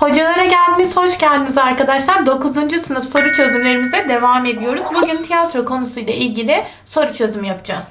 Hocalara geldiniz, hoş geldiniz arkadaşlar. 9. sınıf soru çözümlerimize devam ediyoruz. Bugün tiyatro konusuyla ilgili soru çözümü yapacağız.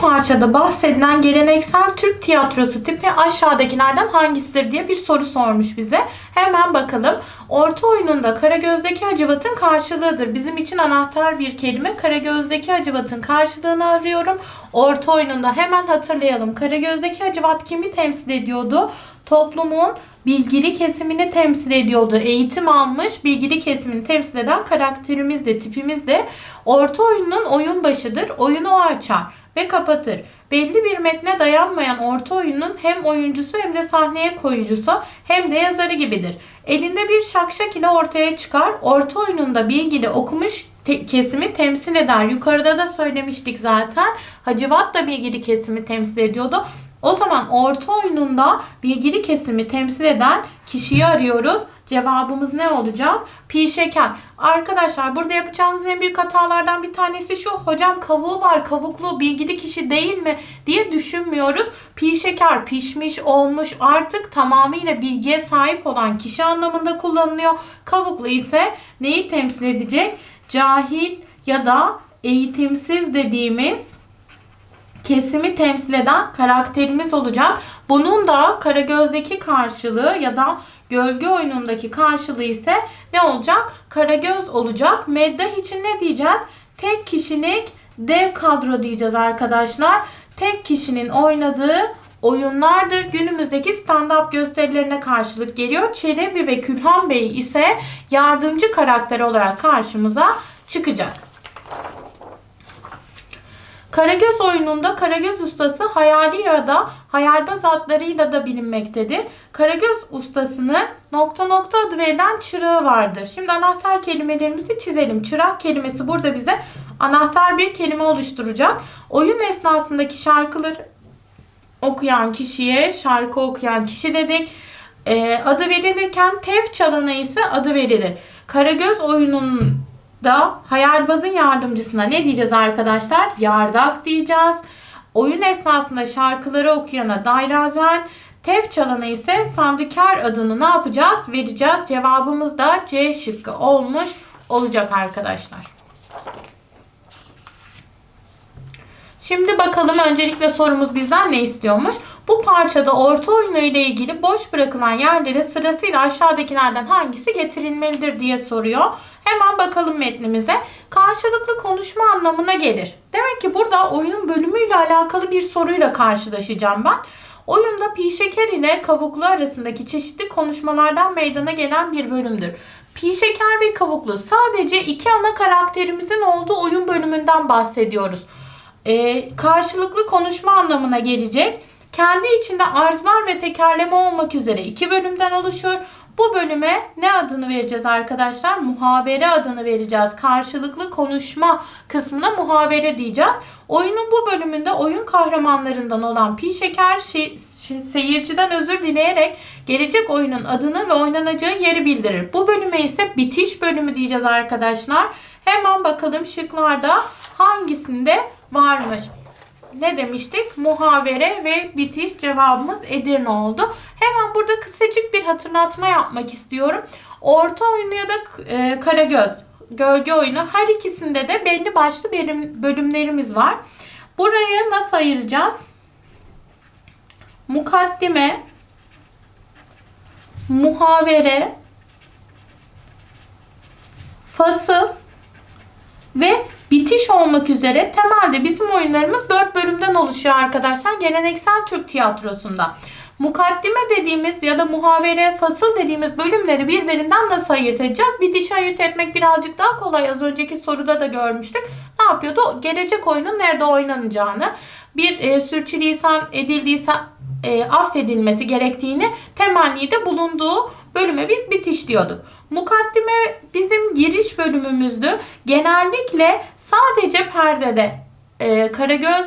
Parçada bahsedilen geleneksel Türk tiyatrosu tipi aşağıdakilerden hangisidir diye bir soru sormuş bize. Hemen bakalım. Orta oyununda Karagöz'deki Hacivat'ın karşılığıdır. Bizim için anahtar bir kelime. Karagöz'deki Hacivat'ın karşılığını arıyorum. Orta oyununda hemen hatırlayalım. Karagöz'deki Hacivat kimi temsil ediyordu? Toplumun bilgili kesimini temsil ediyordu. Eğitim almış bilgili kesimini temsil eden karakterimiz de tipimiz de orta oyunun oyun başıdır. Oyunu o açar ve kapatır. Belli bir metne dayanmayan orta oyunun hem oyuncusu hem de sahneye koyucusu hem de yazarı gibidir. Elinde bir şakşak ile ortaya çıkar. Orta oyununda bilgili okumuş te- kesimi temsil eder. Yukarıda da söylemiştik zaten. Hacivat da bilgili kesimi temsil ediyordu. O zaman orta oyununda bilgili kesimi temsil eden kişiyi arıyoruz. Cevabımız ne olacak? Pi şeker. Arkadaşlar burada yapacağınız en büyük hatalardan bir tanesi şu. Hocam kavuğu var, kavuklu bilgili kişi değil mi diye düşünmüyoruz. Pi şeker pişmiş, olmuş artık tamamıyla bilgiye sahip olan kişi anlamında kullanılıyor. Kavuklu ise neyi temsil edecek? Cahil ya da eğitimsiz dediğimiz kesimi temsil eden karakterimiz olacak. Bunun da Karagöz'deki karşılığı ya da Gölge oyunundaki karşılığı ise ne olacak? Karagöz olacak. Meddah için ne diyeceğiz? Tek kişilik dev kadro diyeceğiz arkadaşlar. Tek kişinin oynadığı oyunlardır. Günümüzdeki stand-up gösterilerine karşılık geliyor. Çelebi ve Külhan Bey ise yardımcı karakter olarak karşımıza çıkacak. Karagöz oyununda Karagöz ustası hayali ya da hayalbaz adlarıyla da bilinmektedir. Karagöz ustasının nokta nokta adı verilen çırağı vardır. Şimdi anahtar kelimelerimizi çizelim. Çırak kelimesi burada bize anahtar bir kelime oluşturacak. Oyun esnasındaki şarkıları okuyan kişiye şarkı okuyan kişi dedik. Ee, adı verilirken tef çalana ise adı verilir. Karagöz oyununun da hayalbazın yardımcısına ne diyeceğiz arkadaşlar? Yardak diyeceğiz. Oyun esnasında şarkıları okuyana dayrazen, tef çalana ise sandıkar adını ne yapacağız? Vereceğiz. Cevabımız da C şıkkı olmuş olacak arkadaşlar. Şimdi bakalım öncelikle sorumuz bizden ne istiyormuş? Bu parçada orta oyunu ile ilgili boş bırakılan yerlere sırasıyla aşağıdakilerden hangisi getirilmelidir diye soruyor. Hemen bakalım metnimize. Karşılıklı konuşma anlamına gelir. Demek ki burada oyunun bölümüyle alakalı bir soruyla karşılaşacağım ben. Oyunda pi şeker ile kavuklu arasındaki çeşitli konuşmalardan meydana gelen bir bölümdür. Pi şeker ve kavuklu sadece iki ana karakterimizin olduğu oyun bölümünden bahsediyoruz. Ee, karşılıklı konuşma anlamına gelecek. Kendi içinde arzlar ve tekerleme olmak üzere iki bölümden oluşur. Bu bölüme ne adını vereceğiz arkadaşlar? Muhabere adını vereceğiz. Karşılıklı konuşma kısmına muhabere diyeceğiz. Oyunun bu bölümünde oyun kahramanlarından olan Pi Şeker şe- şe- seyirciden özür dileyerek gelecek oyunun adını ve oynanacağı yeri bildirir. Bu bölüme ise bitiş bölümü diyeceğiz arkadaşlar. Hemen bakalım şıklarda hangisinde varmış ne demiştik? Muhavere ve bitiş cevabımız Edirne oldu. Hemen burada kısacık bir hatırlatma yapmak istiyorum. Orta oyunu ya da e, Karagöz, gölge oyunu her ikisinde de belli başlı bölüm, bölümlerimiz var. Burayı nasıl ayıracağız? Mukaddime, muhavere, fasıl ve olmak üzere temelde bizim oyunlarımız 4 bölümden oluşuyor arkadaşlar. Geleneksel Türk tiyatrosunda. Mukaddime dediğimiz ya da muhavere, fasıl dediğimiz bölümleri birbirinden nasıl ayırt edeceğiz? Bitişi ayırt etmek birazcık daha kolay. Az önceki soruda da görmüştük. Ne yapıyordu? Gelecek oyunun nerede oynanacağını, bir e, sürçülisan edildiyse e, affedilmesi gerektiğini temennide bulunduğu bölüme biz bitiş diyorduk. Mukaddime bizim giriş bölümümüzdü. Genellikle sadece perdede e, Karagöz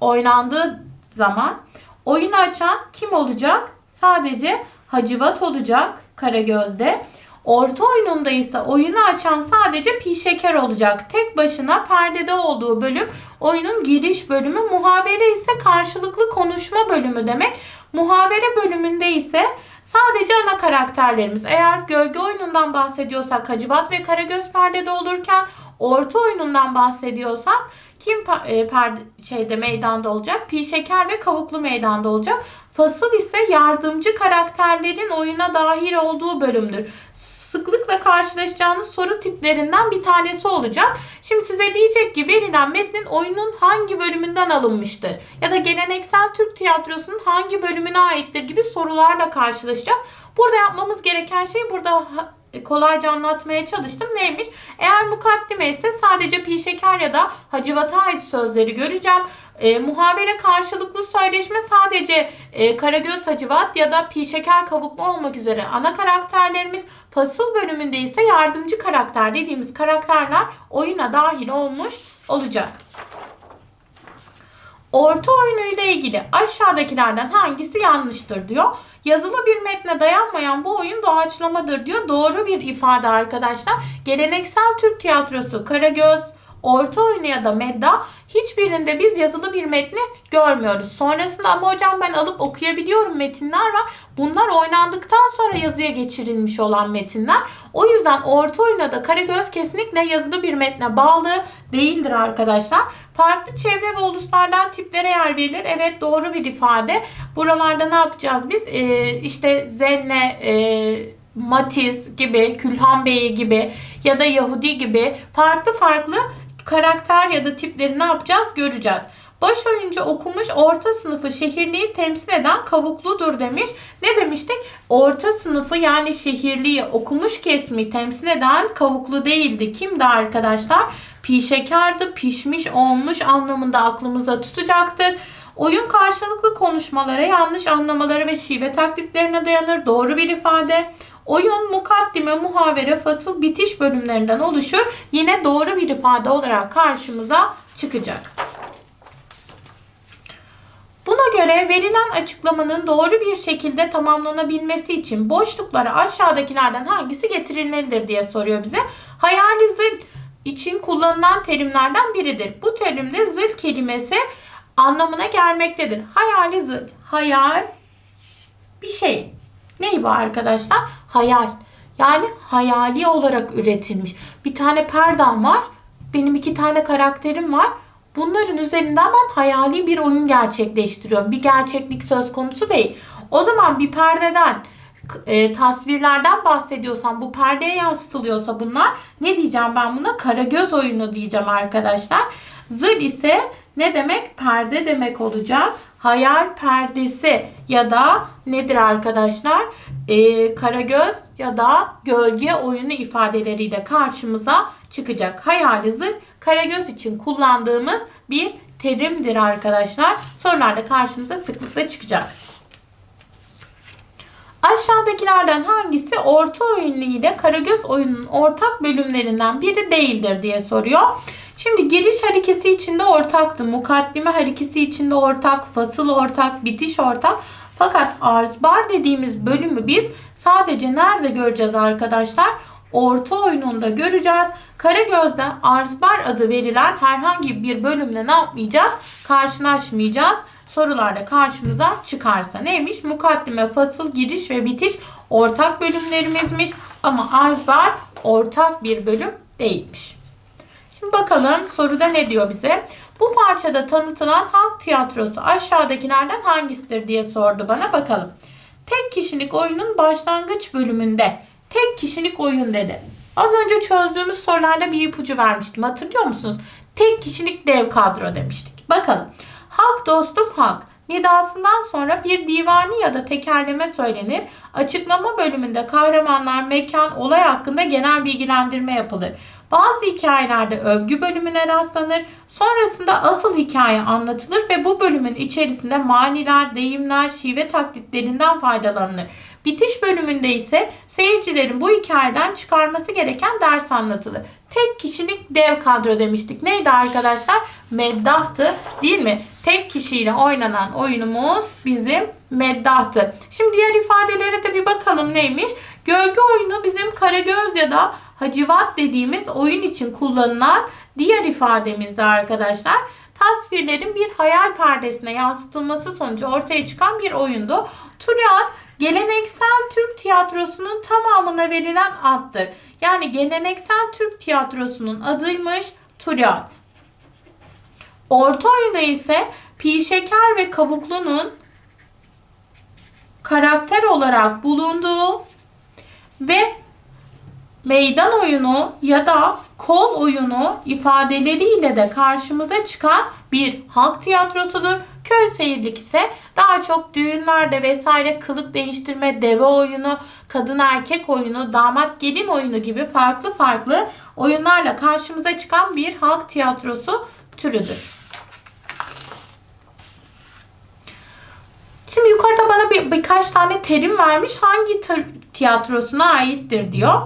oynandığı zaman oyunu açan kim olacak? Sadece Hacivat olacak Karagöz'de. Orta oyununda ise oyunu açan sadece pi şeker olacak. Tek başına perdede olduğu bölüm oyunun giriş bölümü. Muhabere ise karşılıklı konuşma bölümü demek. Muhabere bölümünde ise sadece ana karakterlerimiz. Eğer gölge oyunundan bahsediyorsak Hacivat ve Karagöz perdede olurken orta oyunundan bahsediyorsak kim e, perde şeyde meydanda olacak? Pi şeker ve kavuklu meydanda olacak. Fasıl ise yardımcı karakterlerin oyuna dahil olduğu bölümdür. Sıklıkla karşılaşacağınız soru tiplerinden bir tanesi olacak. Şimdi size diyecek ki verilen metnin oyunun hangi bölümünden alınmıştır? Ya da geleneksel Türk tiyatrosunun hangi bölümüne aittir gibi sorularla karşılaşacağız. Burada yapmamız gereken şey burada kolayca anlatmaya çalıştım. Neymiş? Eğer mukaddime ise sadece pi şeker ya da hacivata ait sözleri göreceğim. E, muhabere karşılıklı söyleşme sadece e, Karagöz Hacivat ya da pi şeker kavuklu olmak üzere ana karakterlerimiz. Fasıl bölümünde ise yardımcı karakter dediğimiz karakterler oyuna dahil olmuş olacak. Orta oyunu ile ilgili aşağıdakilerden hangisi yanlıştır diyor. Yazılı bir metne dayanmayan bu oyun doğaçlamadır diyor. Doğru bir ifade arkadaşlar. Geleneksel Türk tiyatrosu Karagöz, Orta oyunu ya da medda hiçbirinde biz yazılı bir metni görmüyoruz. Sonrasında ama hocam ben alıp okuyabiliyorum metinler var. Bunlar oynandıktan sonra yazıya geçirilmiş olan metinler. O yüzden orta oyuna da Karagöz kesinlikle yazılı bir metne bağlı değildir arkadaşlar. Farklı çevre ve uluslardan tiplere yer verilir. Evet doğru bir ifade. Buralarda ne yapacağız biz? Ee, işte Zenne, e, Matiz gibi, Külhan Bey gibi ya da Yahudi gibi farklı farklı karakter ya da tipleri ne yapacağız göreceğiz. Baş oyuncu okumuş orta sınıfı şehirliyi temsil eden kavukludur demiş. Ne demiştik? Orta sınıfı yani şehirliyi okumuş kesimi temsil eden kavuklu değildi. Kimdi arkadaşlar? Pişekardı, pişmiş olmuş anlamında aklımıza tutacaktık. Oyun karşılıklı konuşmalara, yanlış anlamaları ve şive taklitlerine dayanır. Doğru bir ifade. Oyun mukaddime, muhavere, fasıl, bitiş bölümlerinden oluşur. Yine doğru bir ifade olarak karşımıza çıkacak. Buna göre verilen açıklamanın doğru bir şekilde tamamlanabilmesi için boşluklara aşağıdakilerden hangisi getirilmelidir diye soruyor bize. Hayali zil için kullanılan terimlerden biridir. Bu terimde zil kelimesi anlamına gelmektedir. Hayali zil, hayal bir şey. Ney bu arkadaşlar? Hayal. Yani hayali olarak üretilmiş. Bir tane perdem var. Benim iki tane karakterim var. Bunların üzerinden ben hayali bir oyun gerçekleştiriyorum. Bir gerçeklik söz konusu değil. O zaman bir perdeden e, tasvirlerden bahsediyorsam bu perdeye yansıtılıyorsa bunlar ne diyeceğim ben buna? Karagöz oyunu diyeceğim arkadaşlar. Zıl ise ne demek? Perde demek olacak. Hayal perdesi ya da nedir arkadaşlar? Ee, karagöz ya da gölge oyunu ifadeleriyle karşımıza çıkacak. Hayali zıl karagöz için kullandığımız bir terimdir arkadaşlar. Sorularda karşımıza sıklıkla çıkacak. Aşağıdakilerden hangisi orta oyunlu ile Karagöz oyununun ortak bölümlerinden biri değildir diye soruyor. Şimdi giriş harekesi içinde ortaktı. Mukaddime harekesi içinde ortak, fasıl ortak, bitiş ortak. Fakat arzbar dediğimiz bölümü biz sadece nerede göreceğiz arkadaşlar? Orta oyununda göreceğiz. Karagöz'de arzbar adı verilen herhangi bir bölümle ne yapmayacağız? Karşılaşmayacağız. Sorularda karşımıza çıkarsa neymiş? Mukaddime, fasıl, giriş ve bitiş ortak bölümlerimizmiş. Ama arzbar ortak bir bölüm değilmiş. Bakalım soruda ne diyor bize? Bu parçada tanıtılan halk tiyatrosu aşağıdakilerden hangisidir diye sordu bana. Bakalım. Tek kişilik oyunun başlangıç bölümünde tek kişilik oyun dedi. Az önce çözdüğümüz sorularda bir ipucu vermiştim. Hatırlıyor musunuz? Tek kişilik dev kadro demiştik. Bakalım. Halk dostum halk. Nidasından sonra bir divani ya da tekerleme söylenir. Açıklama bölümünde kahramanlar, mekan, olay hakkında genel bilgilendirme yapılır. Bazı hikayelerde övgü bölümüne rastlanır. Sonrasında asıl hikaye anlatılır ve bu bölümün içerisinde maniler, deyimler, şive taklitlerinden faydalanılır. Bitiş bölümünde ise seyircilerin bu hikayeden çıkarması gereken ders anlatılır. Tek kişilik dev kadro demiştik. Neydi arkadaşlar? Meddahtı değil mi? Tek kişiyle oynanan oyunumuz bizim meddahtı. Şimdi diğer ifadelere de bir bakalım neymiş? Gölge oyunu bizim Karagöz ya da Hacivat dediğimiz oyun için kullanılan diğer ifademizde arkadaşlar. Tasvirlerin bir hayal perdesine yansıtılması sonucu ortaya çıkan bir oyundu. Turiat geleneksel Türk tiyatrosunun tamamına verilen addır. Yani geleneksel Türk tiyatrosunun adıymış Turiat. Orta oyunu ise Pi Şeker ve Kavuklu'nun karakter olarak bulunduğu ve meydan oyunu ya da kol oyunu ifadeleriyle de karşımıza çıkan bir halk tiyatrosudur. Köy seyirlik ise daha çok düğünlerde vesaire kılık değiştirme, deve oyunu, kadın erkek oyunu, damat gelin oyunu gibi farklı farklı oyunlarla karşımıza çıkan bir halk tiyatrosu türüdür. Şimdi yukarıda bana bir, birkaç tane terim vermiş. Hangi tiyatrosuna aittir diyor.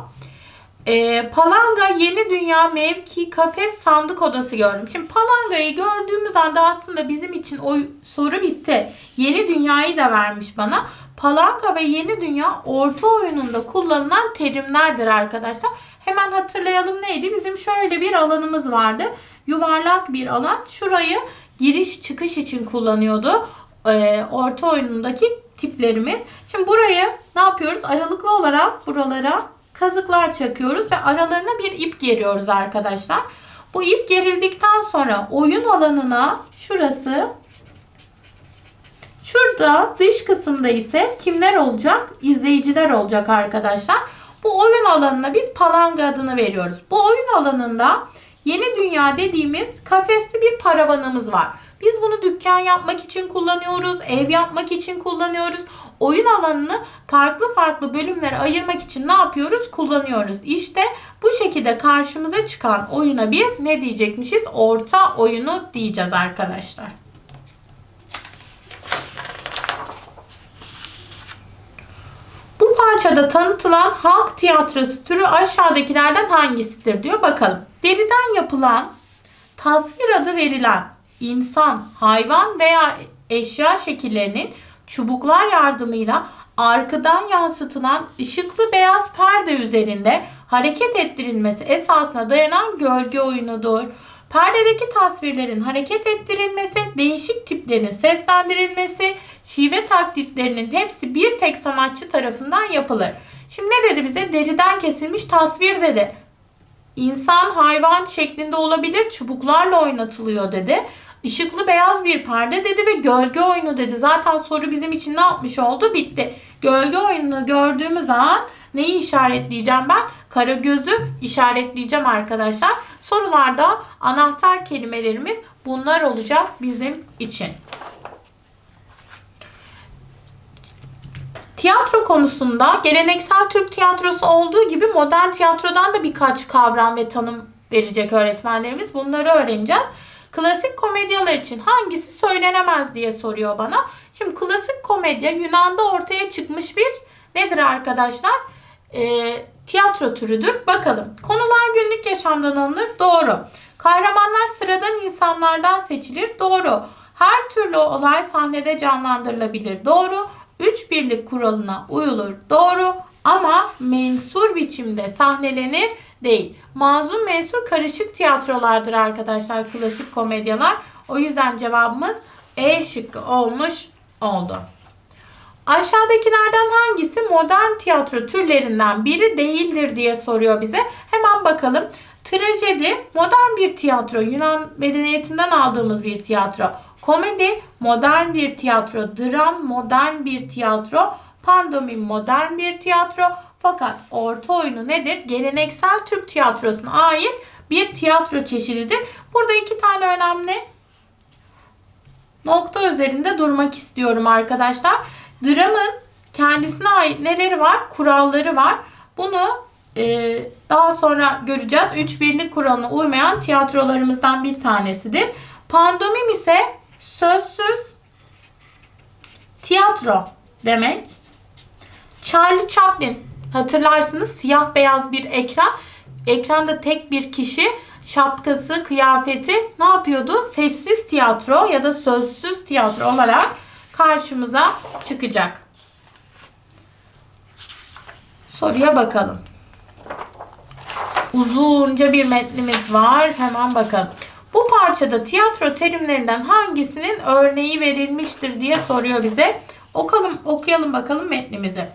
E, Palanga Yeni Dünya Mevki Kafes Sandık Odası gördüm. Şimdi Palanga'yı gördüğümüz anda aslında bizim için o soru bitti. Yeni Dünya'yı da vermiş bana. Palanga ve Yeni Dünya orta oyununda kullanılan terimlerdir arkadaşlar. Hemen hatırlayalım neydi? Bizim şöyle bir alanımız vardı. Yuvarlak bir alan. Şurayı giriş çıkış için kullanıyordu. E, orta oyunundaki tiplerimiz. Şimdi burayı ne yapıyoruz? Aralıklı olarak buralara kazıklar çakıyoruz ve aralarına bir ip geriyoruz arkadaşlar. Bu ip gerildikten sonra oyun alanına şurası şurada dış kısımda ise kimler olacak? İzleyiciler olacak arkadaşlar. Bu oyun alanına biz palanga adını veriyoruz. Bu oyun alanında yeni dünya dediğimiz kafesli bir paravanımız var. Biz bunu dükkan yapmak için kullanıyoruz, ev yapmak için kullanıyoruz. Oyun alanını farklı farklı bölümlere ayırmak için ne yapıyoruz? Kullanıyoruz. İşte bu şekilde karşımıza çıkan oyuna biz ne diyecekmişiz? Orta oyunu diyeceğiz arkadaşlar. Bu parçada tanıtılan halk tiyatrosu türü aşağıdakilerden hangisidir diyor. Bakalım. Deriden yapılan tasvir adı verilen insan, hayvan veya eşya şekillerinin çubuklar yardımıyla arkadan yansıtılan ışıklı beyaz perde üzerinde hareket ettirilmesi esasına dayanan gölge oyunudur. Perdedeki tasvirlerin hareket ettirilmesi, değişik tiplerin seslendirilmesi, şive taklitlerinin hepsi bir tek sanatçı tarafından yapılır. Şimdi ne dedi bize? Deriden kesilmiş tasvir dedi. İnsan, hayvan şeklinde olabilir, çubuklarla oynatılıyor dedi. Işıklı beyaz bir perde dedi ve gölge oyunu dedi. Zaten soru bizim için ne yapmış oldu? Bitti. Gölge oyununu gördüğümüz an neyi işaretleyeceğim ben? Kara gözü işaretleyeceğim arkadaşlar. Sorularda anahtar kelimelerimiz bunlar olacak bizim için. Tiyatro konusunda geleneksel Türk tiyatrosu olduğu gibi modern tiyatrodan da birkaç kavram ve tanım verecek öğretmenlerimiz. Bunları öğreneceğiz. Klasik komedyalar için hangisi söylenemez diye soruyor bana. Şimdi klasik komedya Yunan'da ortaya çıkmış bir nedir arkadaşlar? E, tiyatro türüdür. Bakalım. Konular günlük yaşamdan alınır. Doğru. Kahramanlar sıradan insanlardan seçilir. Doğru. Her türlü olay sahnede canlandırılabilir. Doğru. Üç birlik kuralına uyulur. Doğru. Ama mensur biçimde sahnelenir değil. Mazlum mensur karışık tiyatrolardır arkadaşlar klasik komedyalar. O yüzden cevabımız E şıkkı olmuş oldu. Aşağıdakilerden hangisi modern tiyatro türlerinden biri değildir diye soruyor bize. Hemen bakalım. Trajedi modern bir tiyatro. Yunan medeniyetinden aldığımız bir tiyatro. Komedi modern bir tiyatro. Dram modern bir tiyatro. Pandomim modern bir tiyatro. Fakat orta oyunu nedir? Geleneksel Türk tiyatrosuna ait bir tiyatro çeşididir. Burada iki tane önemli nokta üzerinde durmak istiyorum arkadaşlar. Dramın kendisine ait neleri var? Kuralları var. Bunu e, daha sonra göreceğiz. Üç birlik kuralına uymayan tiyatrolarımızdan bir tanesidir. Pandomim ise sözsüz tiyatro demek. Charlie Chaplin hatırlarsınız siyah beyaz bir ekran. Ekranda tek bir kişi şapkası, kıyafeti ne yapıyordu? Sessiz tiyatro ya da sözsüz tiyatro olarak karşımıza çıkacak. Soruya bakalım. Uzunca bir metnimiz var. Hemen bakalım. Bu parçada tiyatro terimlerinden hangisinin örneği verilmiştir diye soruyor bize. Okalım, okuyalım bakalım metnimizi.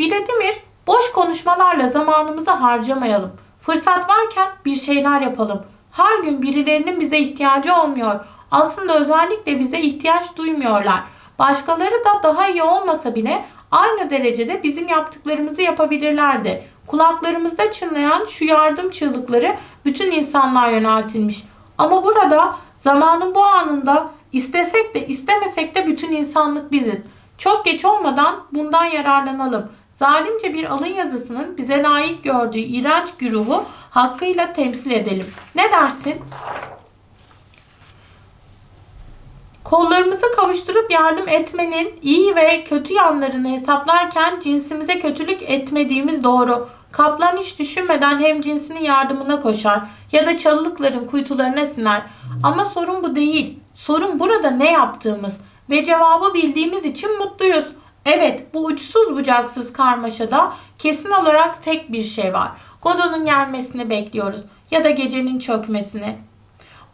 Vladimir, boş konuşmalarla zamanımızı harcamayalım. Fırsat varken bir şeyler yapalım. Her gün birilerinin bize ihtiyacı olmuyor. Aslında özellikle bize ihtiyaç duymuyorlar. Başkaları da daha iyi olmasa bile aynı derecede bizim yaptıklarımızı yapabilirlerdi. Kulaklarımızda çınlayan şu yardım çığlıkları bütün insanlığa yöneltilmiş. Ama burada zamanın bu anında istesek de istemesek de bütün insanlık biziz. Çok geç olmadan bundan yararlanalım. Zalimce bir alın yazısının bize layık gördüğü iğrenç güruhu hakkıyla temsil edelim. Ne dersin? Kollarımızı kavuşturup yardım etmenin iyi ve kötü yanlarını hesaplarken cinsimize kötülük etmediğimiz doğru. Kaplan hiç düşünmeden hem cinsinin yardımına koşar ya da çalılıkların kuytularına siner. Ama sorun bu değil. Sorun burada ne yaptığımız ve cevabı bildiğimiz için mutluyuz. Evet bu uçsuz bucaksız karmaşada kesin olarak tek bir şey var. Godot'un gelmesini bekliyoruz ya da gecenin çökmesini.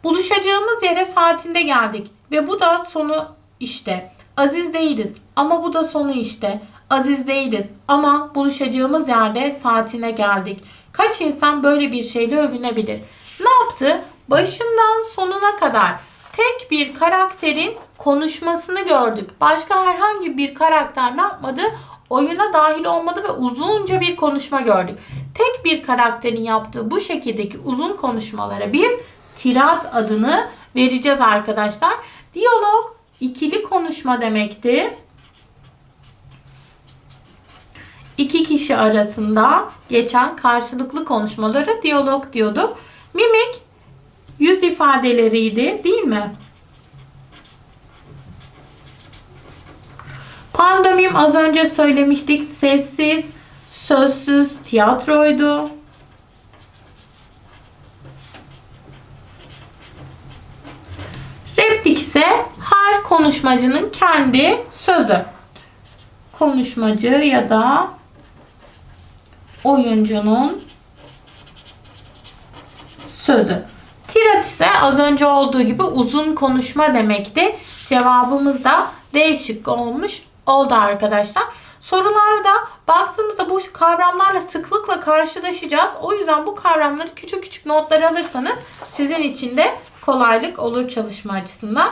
Buluşacağımız yere saatinde geldik ve bu da sonu işte. Aziz değiliz ama bu da sonu işte. Aziz değiliz ama buluşacağımız yerde saatine geldik. Kaç insan böyle bir şeyle övünebilir? Ne yaptı? Başından sonuna kadar tek bir karakterin konuşmasını gördük. Başka herhangi bir karakter ne yapmadı? Oyuna dahil olmadı ve uzunca bir konuşma gördük. Tek bir karakterin yaptığı bu şekildeki uzun konuşmalara biz tirat adını vereceğiz arkadaşlar. Diyalog ikili konuşma demekti. İki kişi arasında geçen karşılıklı konuşmaları diyalog diyorduk. Mimik yüz ifadeleriydi değil mi? Pandomim az önce söylemiştik. Sessiz, sözsüz tiyatroydu. Replik ise her konuşmacının kendi sözü. Konuşmacı ya da oyuncunun sözü. İse az önce olduğu gibi uzun konuşma demekti. Cevabımız da D şıkkı olmuş oldu arkadaşlar. Sorularda baktığımızda bu kavramlarla sıklıkla karşılaşacağız. O yüzden bu kavramları küçük küçük notlar alırsanız sizin için de kolaylık olur çalışma açısından.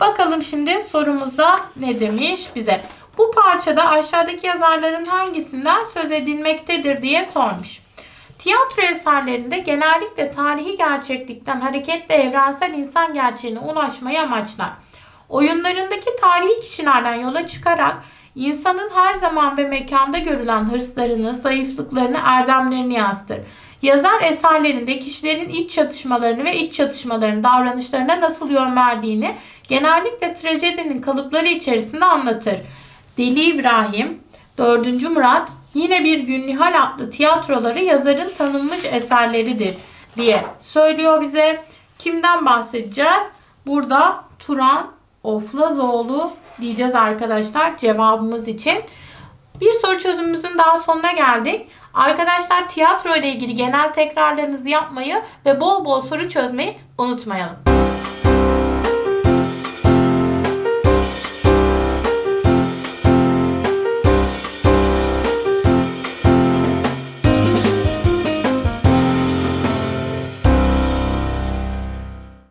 Bakalım şimdi sorumuzda ne demiş bize. Bu parçada aşağıdaki yazarların hangisinden söz edilmektedir diye sormuş. Tiyatro eserlerinde genellikle tarihi gerçeklikten hareketle evrensel insan gerçeğine ulaşmayı amaçlar. Oyunlarındaki tarihi kişilerden yola çıkarak insanın her zaman ve mekanda görülen hırslarını, zayıflıklarını, erdemlerini yansıtır. Yazar eserlerinde kişilerin iç çatışmalarını ve iç çatışmaların davranışlarına nasıl yön verdiğini genellikle trajedinin kalıpları içerisinde anlatır. Deli İbrahim, 4. Murat, yine bir gün Nihal adlı tiyatroları yazarın tanınmış eserleridir diye söylüyor bize. Kimden bahsedeceğiz? Burada Turan Oflazoğlu diyeceğiz arkadaşlar cevabımız için. Bir soru çözümümüzün daha sonuna geldik. Arkadaşlar tiyatro ile ilgili genel tekrarlarınızı yapmayı ve bol bol soru çözmeyi unutmayalım.